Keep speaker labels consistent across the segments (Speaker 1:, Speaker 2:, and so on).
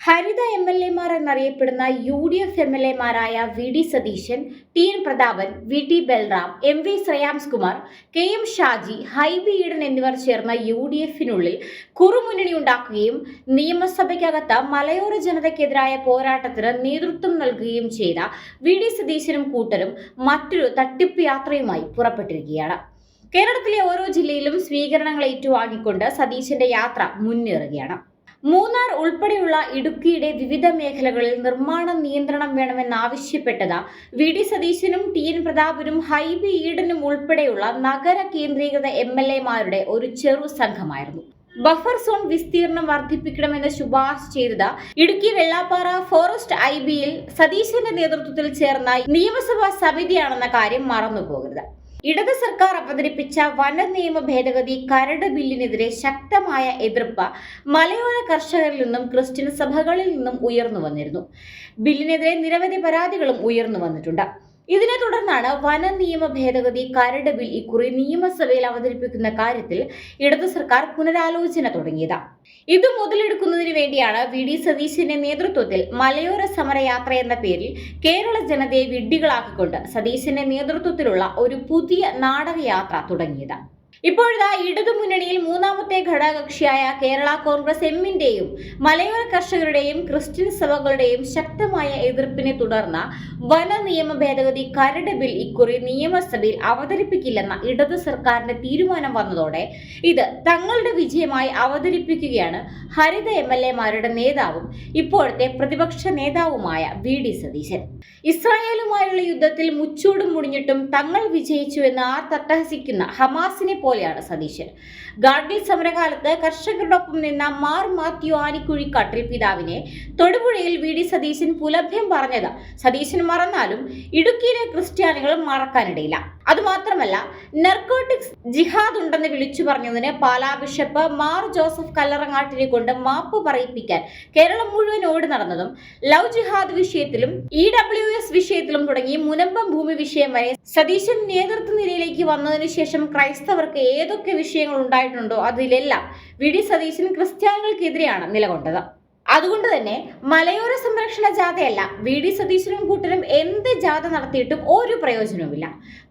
Speaker 1: ഹരിത M L എമാർ എന്നറിയപ്പെടുന്ന U D F M L എമാരായ V D Satheesan T N Prathapan V T Balram M V Shreyams Kumar K M Shaji Hibi Eden എന്നിവർ ചേർന്ന U D എഫിനുള്ളിൽ കുറുമുന്നണി ഉണ്ടാക്കുകയും നിയമസഭയ്ക്കകത്ത് മലയോര ജനതയ്ക്കെതിരായ പോരാട്ടത്തിന് നേതൃത്വം നൽകുകയും ചെയ്ത വി ഡി സതീശനും കൂട്ടരും മറ്റൊരു തട്ടിപ്പ് യാത്രയുമായി പുറപ്പെട്ടിരിക്കുകയാണ്. കേരളത്തിലെ ഓരോ ജില്ലയിലും സ്വീകരണങ്ങൾ ഏറ്റുവാങ്ങിക്കൊണ്ട് സതീശന്റെ യാത്ര മുന്നേറുകയാണ്. മൂന്നാർ ഉൾപ്പെടെയുള്ള ഇടുക്കിയുടെ വിവിധ മേഖലകളിൽ നിർമ്മാണ നിയന്ത്രണം വേണമെന്നാവശ്യപ്പെട്ടത്. വി. ഡി. സതീശനും ടി. എൻ. പ്രതാപനും ഹൈബി ഈഡനും ഉൾപ്പെടെയുള്ള നഗര കേന്ദ്രീകൃത എം എൽ എമാരുടെ ഒരു ചെറു സംഘമായിരുന്നു. ബഫർ സോൺ വിസ്തീർണം വർദ്ധിപ്പിക്കണമെന്ന് ശുപാർശ ചെയ്തത് ഇടുക്കി വെള്ളാപ്പാറ ഫോറസ്റ്റ് ഐ ബിയിൽ സതീശന്റെ നേതൃത്വത്തിൽ ചേർന്ന നിയമസഭാ സമിതിയാണെന്ന കാര്യം മറന്നുപോകരുത്. ഇടത് സർക്കാർ അവതരിപ്പിച്ച വന നിയമ ഭേദഗതി കരട് ബില്ലിനെതിരെ ശക്തമായ എതിർപ്പ് മലയോര കർഷകരിൽ നിന്നും ക്രിസ്ത്യൻ സഭകളിൽ നിന്നും ഉയർന്നു വന്നിരുന്നു. ബില്ലിനെതിരെ നിരവധി പരാതികളും ഉയർന്നു വന്നിട്ടുണ്ട്. ഇതിനെ തുടർന്നാണ് വന നിയമ ഭേദഗതി കരട് ബിൽ ഇക്കുറി നിയമസഭയിൽ അവതരിപ്പിക്കുന്ന കാര്യത്തിൽ ഇടതു സർക്കാർ പുനരാലോചന തുടങ്ങിയത്. ഇത് മുതലെടുക്കുന്നതിന് വേണ്ടിയാണ് വി ഡി സതീശന്റെ നേതൃത്വത്തിൽ മലയോര സമരയാത്ര എന്ന പേരിൽ കേരള ജനതയെ വിഡ്ഢികളാക്കിക്കൊണ്ട് സതീശന്റെ നേതൃത്വത്തിലുള്ള ഒരു പുതിയ നാടകയാത്ര തുടങ്ങിയത്. ഇപ്പോഴിതാ ഇടതുമുന്നണിയിൽ മൂന്നാമത്തെ ഘടകകക്ഷിയായ കേരള കോൺഗ്രസ് എമ്മിന്റെയും മലയോര കർഷകരുടെയും ക്രിസ്ത്യൻ സഭകളുടെയും ശക്തമായ എതിർപ്പിനെ തുടർന്ന് വന നിയമ ഭേദഗതി കരട് ബിൽ ഇക്കുറി നിയമസഭയിൽ അവതരിപ്പിക്കില്ലെന്ന ഇടതു സർക്കാരിന്റെ തീരുമാനം വന്നതോടെ ഇത് തങ്ങളുടെ വിജയമായി അവതരിപ്പിക്കുകയാണ് ഹരിത എം എൽ എമാരുടെ നേതാവും ഇപ്പോഴത്തെ പ്രതിപക്ഷ നേതാവുമായ വി ഡി സതീശൻ. ഇസ്രായേലുമായുള്ള യുദ്ധത്തിൽ മുച്ചൂടും മുടിഞ്ഞിട്ടും തങ്ങൾ വിജയിച്ചു എന്ന് ആർ തട്ടഹസിക്കുന്ന ഹമാസിനെ പോലെയാണ് സതീശൻ. ഗാഡ്ഗിൽ സമരകാലത്ത് കർഷകരോടൊപ്പം നിന്ന മാർ മാത്യു ആനിക്കുഴി കട്ടിൽ പിതാവിനെ തൊടുപുഴയിൽ വി ഡി സതീശൻ പുലഭ്യം പറഞ്ഞത്. സതീശൻ മറന്നാലും ഇടുക്കിയിലെ ക്രിസ്ത്യാനികൾ മറക്കാനിടയില്ല. അതുമാത്രമല്ല നർക്കോട്ടിക്സ് ജിഹാദ് ഉണ്ടെന്ന് വിളിച്ചു പറഞ്ഞതിന് പാലാ ബിഷപ്പ് മാർ ജോസഫ് കല്ലറങ്ങാട്ടിനെ കൊണ്ട് മാപ്പ് പറയിപ്പിക്കാൻ കേരളം മുഴുവൻ ഓടി നടന്നതും ലവ് ജിഹാദ് വിഷയത്തിലും ഇ ഡബ്ല്യു എസ് വിഷയത്തിലും തുടങ്ങി മുനമ്പം ഭൂമി വിഷയം വരെ സതീശൻ നേതൃത്വ നിരയിലേക്ക് വന്നതിനു ശേഷം ക്രൈസ്തവർക്ക് ഏതൊക്കെ വിഷയങ്ങൾ ഉണ്ടായിട്ടുണ്ടോ അതിലെല്ലാം വി ഡി സതീശൻ ക്രിസ്ത്യാനികൾക്കെതിരെയാണ് നിലകൊണ്ടത്. അതുകൊണ്ട് തന്നെ മലയോര സംരക്ഷണ ജാഥയല്ല വി ഡി സതീശനും കൂട്ടരും എന്ത് ജാഥ നടത്തിയിട്ടും ഒരു പ്രയോജനവുമില്ല.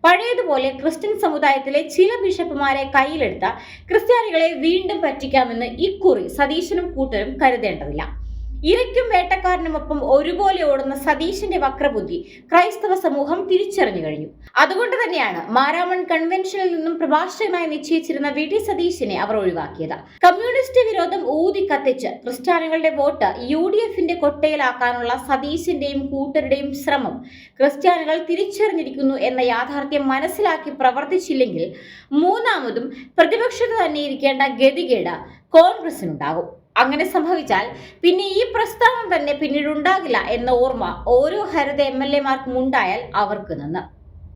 Speaker 1: പഴയതുപോലെ ക്രിസ്ത്യൻ സമുദായത്തിലെ ചില ബിഷപ്പുമാരെ കയ്യിലെടുത്ത ക്രിസ്ത്യാനികളെ വീണ്ടും പറ്റിക്കാമെന്ന് ഇക്കുറി സതീശനും കൂട്ടരും കരുതേണ്ടതില്ല. ഇരയ്ക്കും വേട്ടക്കാരനുമൊപ്പം ഒരുപോലെ ഓടുന്ന സതീശന്റെ വക്രബുദ്ധി ക്രൈസ്തവ സമൂഹം തിരിച്ചറിഞ്ഞു കഴിഞ്ഞു. അതുകൊണ്ട് തന്നെയാണ് മാരാമൺ കൺവെൻഷനിൽ നിന്നും പ്രഭാഷകനായി നിശ്ചയിച്ചിരുന്ന വി ടി സതീശനെ അവർ ഒഴിവാക്കിയത്. കമ്മ്യൂണിസ്റ്റ് വിരോധം ഊതി കത്തിച്ച് ക്രിസ്ത്യാനികളുടെ വോട്ട് യു ഡി എഫിന്റെ കൊട്ടയിലാക്കാനുള്ള സതീശന്റെയും കൂട്ടരുടെയും ശ്രമം ക്രിസ്ത്യാനികൾ തിരിച്ചറിഞ്ഞിരിക്കുന്നു എന്ന യാഥാർത്ഥ്യം മനസ്സിലാക്കി പ്രവർത്തിച്ചില്ലെങ്കിൽ മൂന്നാമതും പ്രതിപക്ഷത്ത് തന്നെ ഇരിക്കേണ്ട ഗതികേട് കോൺഗ്രസിനുണ്ടാകും. അങ്ങനെ സംഭവിച്ചാൽ പിന്നെ ഈ പ്രസ്താവന തന്നെ പിന്നീട് ഉണ്ടാകില്ല എന്ന ഓർമ്മ ഓരോ ഹരിത എം എൽ എമാർക്കും ഉണ്ടായാൽ അവർക്ക് നിന്ന്.